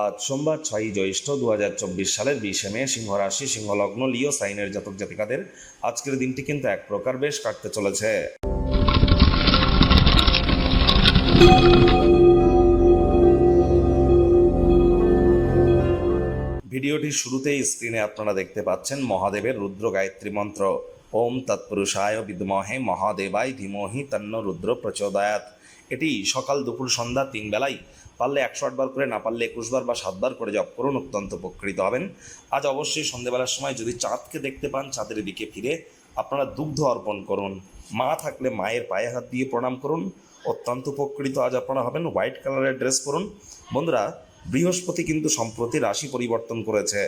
আজ সোমবার ছয়ই জ্যৈষ্ঠ দু সালের বিশে মে সিংহ রাশি, সিংহ লগ্ন, লিও, সাইনের জাতক জাতিকাদের আজকের দিনটি কিন্তু এক প্রকার বেশ কাটতে চলেছে। ভিডিওটির শুরুতেই স্ক্রিনে আপনারা দেখতে পাচ্ছেন মহাদেবের রুদ্র গায়ত্রী মন্ত্র। ওম তৎপুরুষায় বিদ্মহে মহাদেবায় ধীমহি তন্ন রুদ্র প্রচোদয়াত এটি সকাল দুপুর সন্ধ্যা তিন বেলায় পারলে একশো আটবার করে, না পারলে একুশবার বা সাতবার করে জপ করুন, অত্যন্ত উপকৃত হবেন। আজ অবশ্যই সন্ধ্যেবেলার সময় যদি চাঁদকে দেখতে পান, চাঁদের দিকে ফিরে আপনারা দুগ্ধ অর্পণ করুন। মা থাকলে মায়ের পায়ে হাত দিয়ে প্রণাম করুন। অত্যন্ত উপকৃত আজ আপনারা হবেন। হোয়াইট কালারের ড্রেস পরুন। বন্ধুরা, বৃহস্পতি কিন্তু সম্প্রতি রাশি পরিবর্তন করেছে।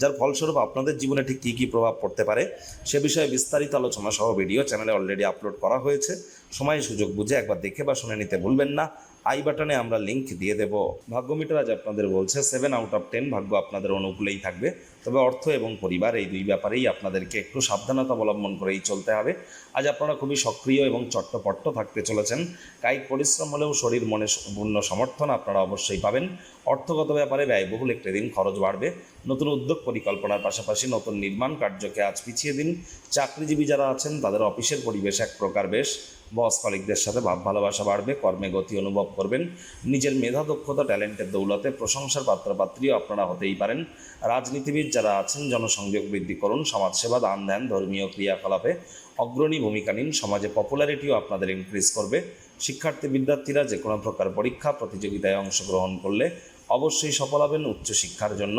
যার ফলস্বরূপ আপনাদের জীবনে ঠিক কী কী প্রভাব পড়তে পারে, সে বিষয়ে বিস্তারিত আলোচনা সহ ভিডিও চ্যানেলে অলরেডি আপলোড করা হয়েছে। সময় সুযোগ বুঝে একবার দেখে বা শুনে নিতে ভুলবেন না। আই বাটনে আমরা লিংক দিয়ে দেব। ভাগ্য মিটার আজ আপনাদের বলছে সেভেন আউট অফ টেন ভাগ্য আপনাদের অনুকূলেই থাকবে। তবে অর্থ এবং পরিবার এই দুই ব্যাপারেই আপনাদেরকে একটু সাবধানতা অবলম্বন করেই চলতে হবে। আজ আপনারা খুবই সক্রিয় এবং চট্টপট্ট থাকতে চলেছেন। কায়িক পরিশ্রম হলেও শরীর মনে পূর্ণ সমর্থন আপনারা অবশ্যই পাবেন। অর্থগত ব্যাপারে ব্যয়বহুল একটি দিন খরচ বাড়বে। নতুন উদ্যোগ পরিকল্পনার পাশাপাশি নতুন নির্মাণ কার্যকে আজ পিছিয়ে দিন। চাকরিজীবী যারা আছেন, তাদের অফিসের পরিবেশ এক প্রকার বেশ। বস কলিকদের সাথে ভাব ভালোবাসা বাড়বে, কর্মে গতি অনুভব করবেন। নিজের মেধা, দক্ষতা, ট্যালেন্টের দৌলতে প্রশংসার পাত্রপাত্রীও আপনারা হতেই পারেন। রাজনীতিবিদ যারা আছেন, জনসংযোগ বৃদ্ধি করুন, সমাজসেবা দান ধ্যান ধর্মীয় ক্রিয়াকলাপে অগ্রণী ভূমিকা নিন, সমাজে পপুলারিটিও আপনাদের ইনক্রিজ করবে। শিক্ষার্থী, বিদ্যার্থীরা যে কোনো প্রকার পরীক্ষা, প্রতিযোগিতায় অংশগ্রহণ করলে অবশ্যই সফল হবেন উচ্চশিক্ষার জন্য।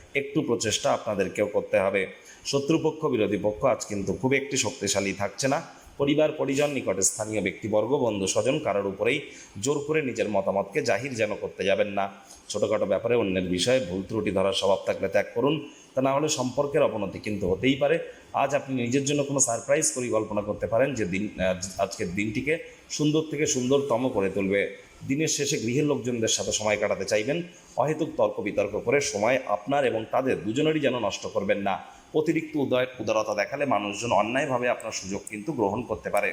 একটু প্রচেষ্টা আপনাদেরকেও করতে হবে। শত্রুপক্ষ, বিরোধী পক্ষ আজ কিন্তু খুব একটি শক্তিশালী থাকছে না। পরিবার, পরিজন, নিকটে স্থানীয় ব্যক্তিবর্গ, বন্ধু, স্বজন কারোর উপরেই জোর করে নিজের মতামতকে জাহির যেন করতে যাবেন না। ছোটোখাটো ব্যাপারে অন্যের বিষয়ে ভুল ত্রুটি ধরার স্বভাব থাকলে ত্যাগ করুন। তা না হলে সম্পর্কের অবনতি কিন্তু হতেই পারে। আজ আপনি নিজের জন্য কোনো সারপ্রাইজ পরিকল্পনা করতে পারেন যে দিন আজকের দিনটিকে সুন্দর থেকে সুন্দরতম করে তুলবে। দিনের শেষে গৃহের লোকজনদের সাথে সময় কাটাতে চাইবেন। অহেতুক তর্ক বিতর্ক করে সময় আপনার এবং তাদের দুজনেরই যেন নষ্ট করবেন না। অতিরিক্ত উদয় উদারতা দেখালে মানুষজন অন্যায়ভাবে আপনার সুযোগ কিন্তু গ্রহণ করতে পারে।